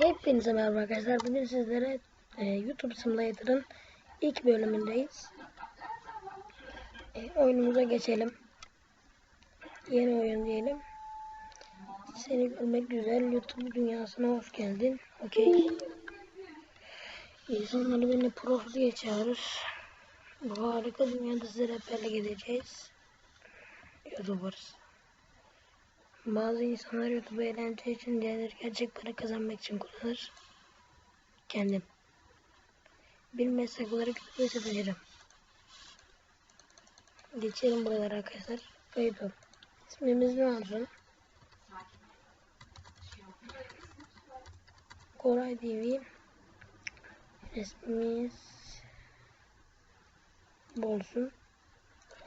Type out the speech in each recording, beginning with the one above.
Hepinize merhaba arkadaşlar. Bugün sizlere e, YouTube Simulator'ın ilk bölümündeyiz. E, oyunumuza geçelim. Yeni oyun diyelim. Seni görmek güzel. YouTube dünyasına hoş geldin. Okey. İnsanları beni prof diye çağırır. Bu harika dünyada size rehberle gideceğiz. YouTubers. Bazı insanlar YouTube'u eğlence için diğerleri gerçek para kazanmak için kullanır. Kendim. Bir meslek olarak YouTube'u seçeceğim. Geçelim buralara arkadaşlar. Ol. İsmimiz ne olsun? Koray TV. Resmimiz bolsun.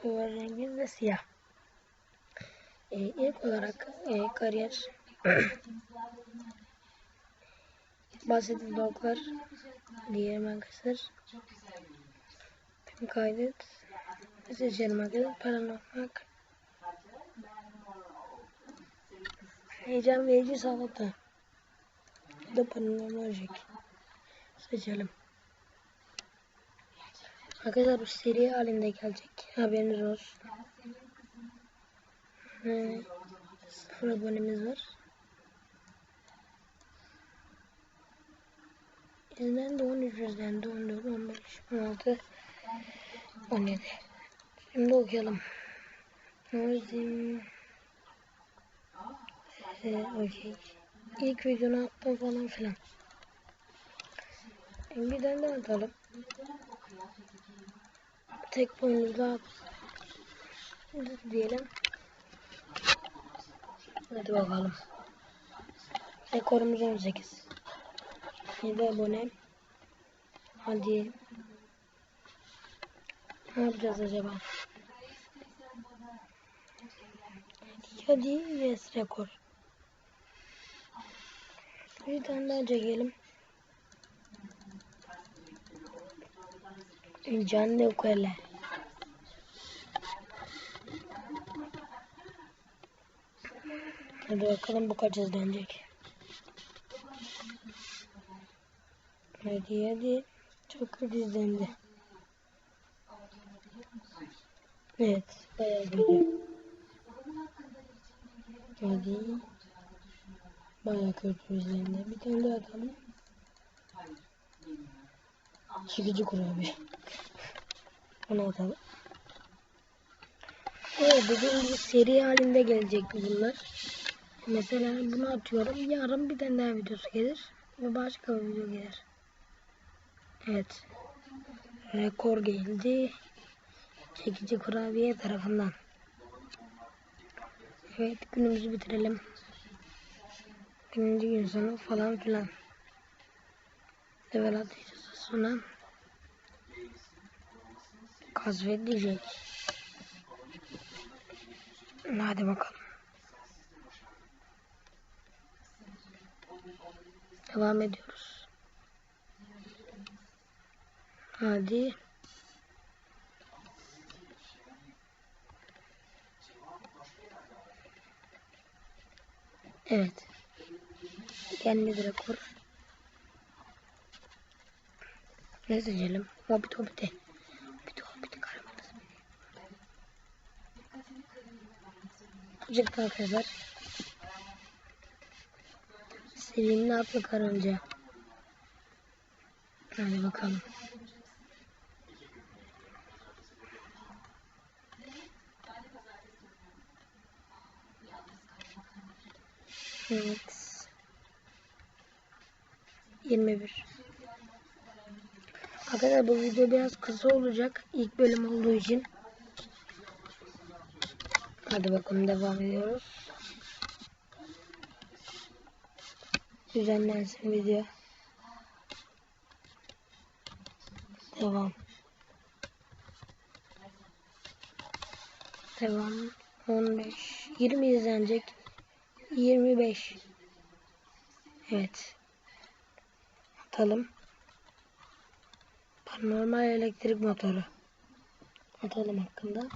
Över rengi de siyah. Ee, ilk olarak e, kariyer basit vloglar diyelim arkadaşlar. Tüm kaydet seçelim arkadaşlar. Paranormal heyecan verici Bu da paranormalcik seçelim. Arkadaşlar bu seri halinde gelecek. Haberiniz olsun. Ee, sıfır abonemiz var. İzlendi 13 izlendi 14 15 16 17 Şimdi okuyalım. Bizim ee, okey. İlk videonu attım falan filan. Bir tane daha atalım. Tek boynuzla diyelim. Hadi bakalım. Rekorumuz 18. 7 abone. Hadi. Ne yapacağız acaba? Hadi yes rekor. Bir tane daha çekelim. Canlı ukele. Hadi bakalım bu kaç izlenecek. Hadi hadi. Çok kötü izlendi. Evet. Bayağı kötü. Hadi. Bayağı kötü izlendi. Bir tane daha atalım. Çekici kurabiye. Onu atalım. Evet bugün bir seri halinde gelecek bunlar. Mesela bunu atıyorum. Yarın bir tane daha videosu gelir. Ve başka bir video gelir. Evet. Rekor geldi. Çekici kurabiye tarafından. Evet günümüzü bitirelim. Birinci gün sonu falan filan. Level atlayacağız sonra. Kazvedecek. Hadi bakalım. Devam ediyoruz. Hadi. Evet. Gelmedi rekor. Ne seçelim? Hobbit Hobbit'e. Hobbit Hobbit'e karamadız. Çıktı arkadaşlar. Sevimli atlı karınca. Hadi bakalım. Evet. 21. Arkadaşlar bu video biraz kısa olacak. İlk bölüm olduğu için. Hadi bakalım devam ediyoruz. Düzenlensin video. Devam. Devam. 15. 20 izlenecek. 25. Evet. Atalım. Paranormal elektrik motoru. Atalım hakkında.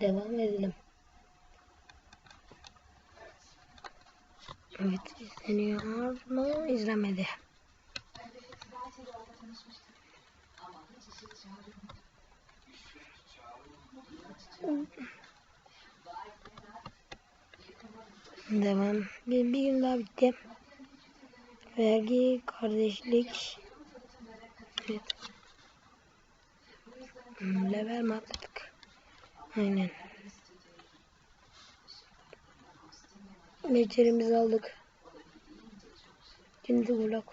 Devam edelim. Evet izleniyor mu? İzlemedi. Devam. Bir, bir gün daha bitti. Vergi, kardeşlik. Evet. Level mi atladık? Aynen. Becerimizi aldık. Şimdi vlog.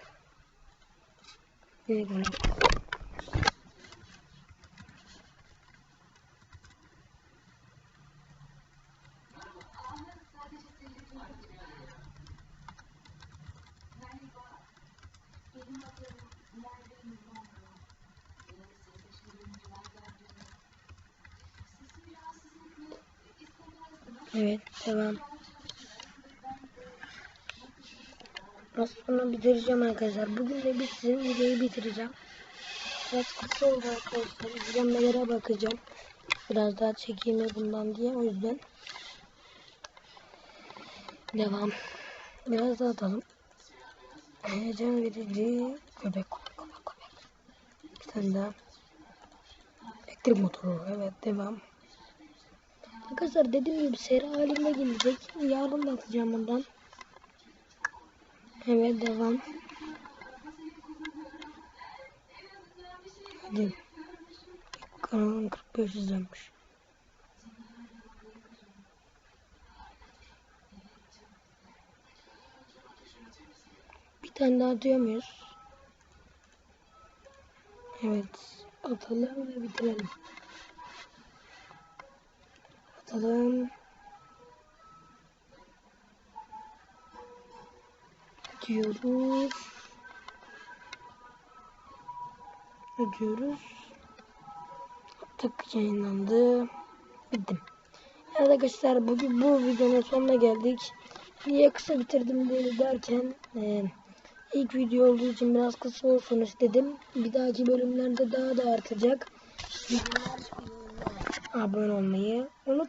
Yine vlog. Evet devam. Az sonra bitireceğim arkadaşlar. Bugün de bir sizin videoyu bitireceğim. Biraz kısa oldu arkadaşlar. İzlenmelere bakacağım. Biraz daha çekeyim bundan diye. O yüzden. Devam. Biraz daha atalım. Heyecan verici köpek köpek köpek. Bir tane daha. Elektrik motoru. Evet devam. Arkadaşlar dediğim gibi seri halinde gelecek. Yarın da atacağım bundan. Evet devam. Hadi. Kanalım 45 izlenmiş. Bir tane daha atıyor muyuz? Evet. Atalım ve bitirelim. Atalım. Diyoruz. Ödüyoruz. Attık yayınlandı. Bittim. Evet arkadaşlar bugün bu videonun sonuna geldik. Niye kısa bitirdim diye derken e, ilk video olduğu için biraz kısa olsun istedim. Bir dahaki bölümlerde daha da artacak. Abone olmayı unutmayın.